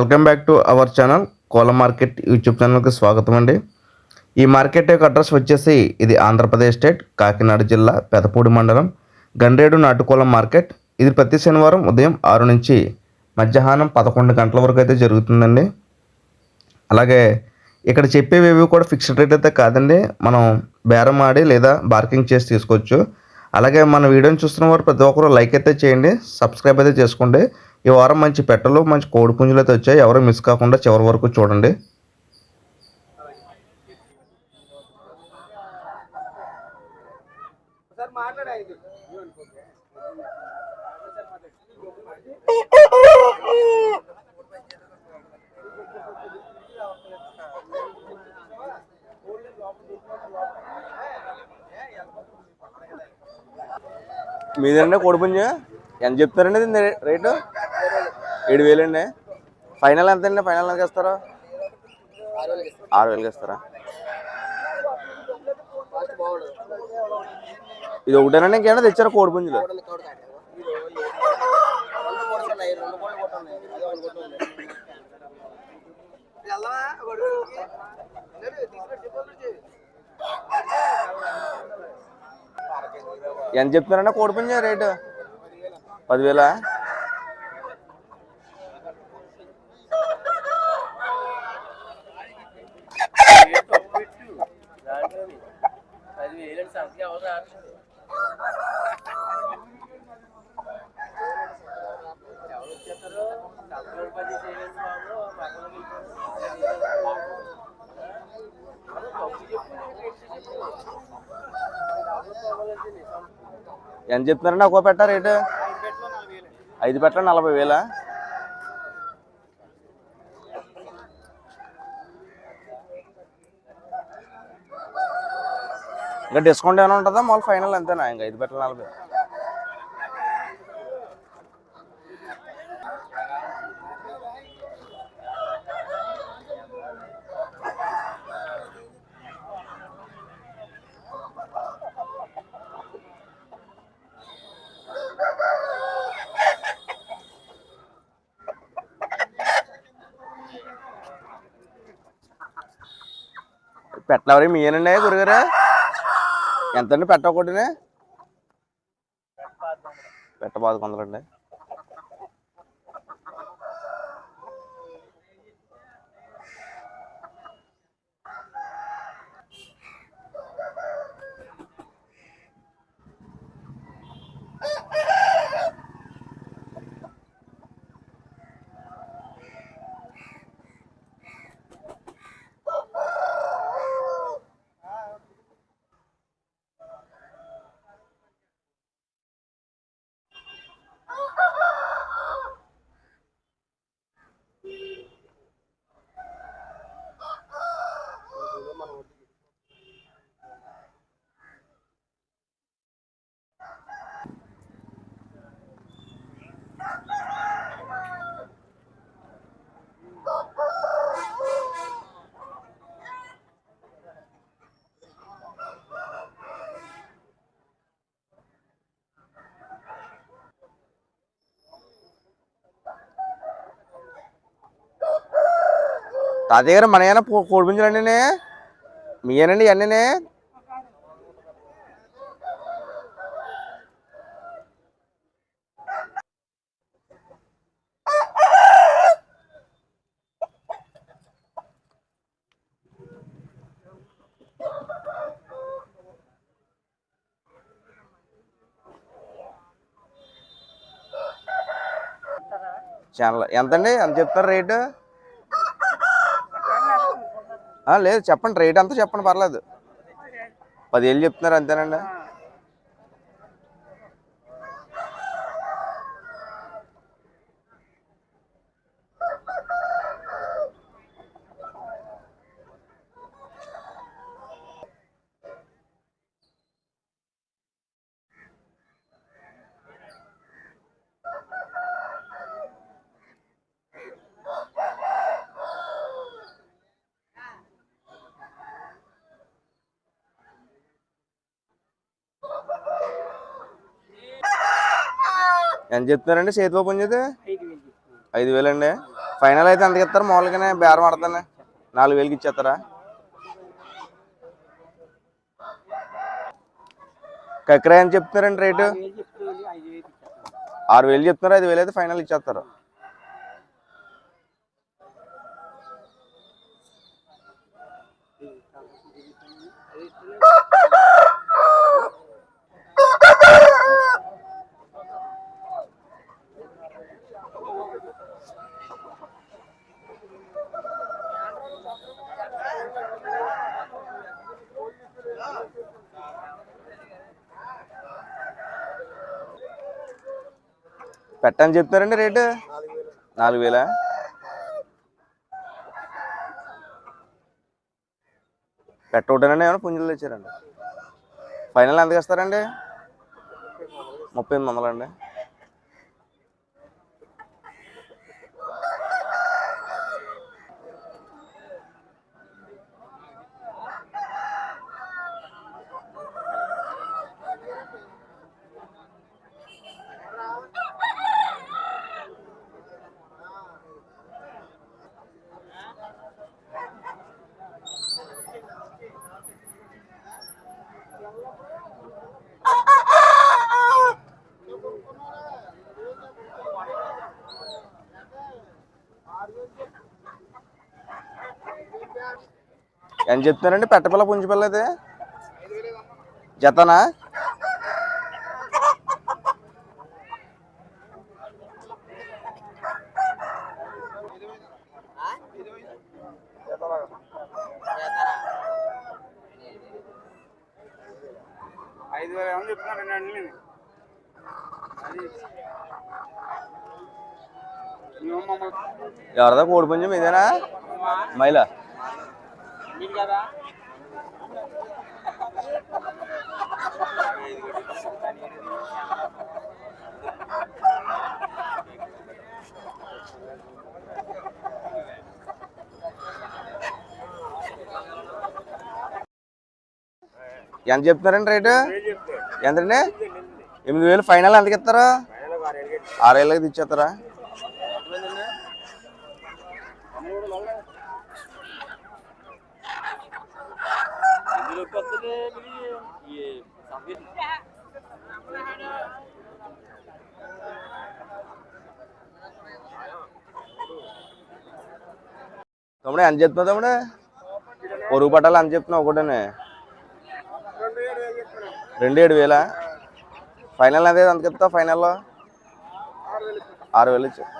Welcome back to our channel Kola market YouTube ఛానల్కి స్వాగతం అండి. ఈ మార్కెట్ యొక్క అడ్రస్ వచ్చేసి ఇది ఆంధ్రప్రదేశ్ స్టేట్ కాకినాడ జిల్లా పెదపూడి మండలం గండ్రేడు నాటుకోలం మార్కెట్. ఇది ప్రతి శనివారం ఉదయం ఆరు నుంచి మధ్యాహ్నం పదకొండు గంటల వరకు అయితే జరుగుతుందండి. అలాగే ఇక్కడ చెప్పేవి కూడా ఫిక్స్డ్ రేట్ అయితే కాదండి. మనం బేరం ఆడి లేదా బార్కింగ్ చేసి తీసుకోవచ్చు. అలాగే మన వీడియోని చూస్తున్న వారు ప్రతి ఒక్కరు లైక్ అయితే చేయండి సబ్స్క్రైబ్ అయితే చేసుకోండి. ఈ వారం మంచి పెట్టలు మంచి కోడి పుంజులు అయితే వచ్చాయి. ఎవరు మిస్ కాకుండా చివరి వరకు చూడండి. మీదండి కోడిపుంజ ఎంత చెప్తారండి రేటు? ఏడు వేలండి ఫైనల్ ఎంత అండి? ఫైనల్ ఎంత ఇస్తారా ఆరు వేలకి ఇస్తారా ఇది ఒకటేనండి ఇంకేమైనా తెచ్చారా కోడిపుంజులు ఎంత చెప్తున్నారండి కోడిపుంజు రేటు? పదివేలా? ఎంత చెప్తున్నారండి? ఒక్కో పెట్ట రేటు? ఐదు పెట్ట నలభై వేలా? ఇంకా డిస్కౌంట్ ఏమైనా ఉంటుందా? మామూలు ఫైనల్ అంతేనా? ఇంకా ఐదు బట్టలు నలభై? పెట్టలు ఎవరి మీయేనండి గురుగారు? ఎంతండి పెట్ట ఒకటినే పెట్ట తాతయ్య గారు మన ఏమైనా కోడిపుంజులండి మీయేనండి ఇవన్నీ చాలా ఎంతండి? ఎంత చెప్తారు రేటు? లేదు చెప్పండి రేట్ అంతా చెప్పండి పర్లేదు. పదివేలు చెప్తున్నారు అంతేనండి. ఎంత చెప్తున్నారండి? చేతిలో పుంజది ఐదు వేలండి. ఫైనల్ అయితే ఎంతకి ఇస్తారు? మామూలుగానే బేరం ఆడతానే. నాలుగు వేలకి ఇచ్చేస్తారా? కక్రా అని చెప్తున్నారండి రేటు? ఆరు వేలు చెప్తున్నారు ఐదు వేలు అయితే ఫైనల్ ఇచ్చేస్తారు. పెట్టని చెప్తున్నారండి రేటు? నాలుగు వేలా. పెట్ట ఏమైనా పుంజులు తెచ్చారండి. ఫైనల్ ఎంతకి ఇస్తారండి ముప్పై ఎనిమిది వందలండి ఎంత చెప్తున్నారండి? పెట్టపిల్ల పుంజిపిల్ల అయితే జతనా? ఐదు వేల అండి ఎవరిదా కోడి పుంజం ఇదేనా మైలా మీరు కదా? ఎంత చెప్తున్నారండి రేటు? ఎంతండి? ఎనిమిది వేలు ఫైనల్ ఎంతకి ఇస్తారు ఫైనల్ ఒక ఆరు le ఆరు వేలకి తెచ్చేస్తారా ఇందులో కొత్తది ఈ సబ్జెక్ట్ తమ్ముడు ఎంత చెప్తున్నావు తమ్ముడు? పొరుగు పట్టాలు ఎంత చెప్తున్నావు ఒకటేనే? రెండు ఏడు వేలు? వేలా ఫైనల్ అదే ఎంత చెప్తావు ఫైనల్లో? ఆరు వేలు ఆరు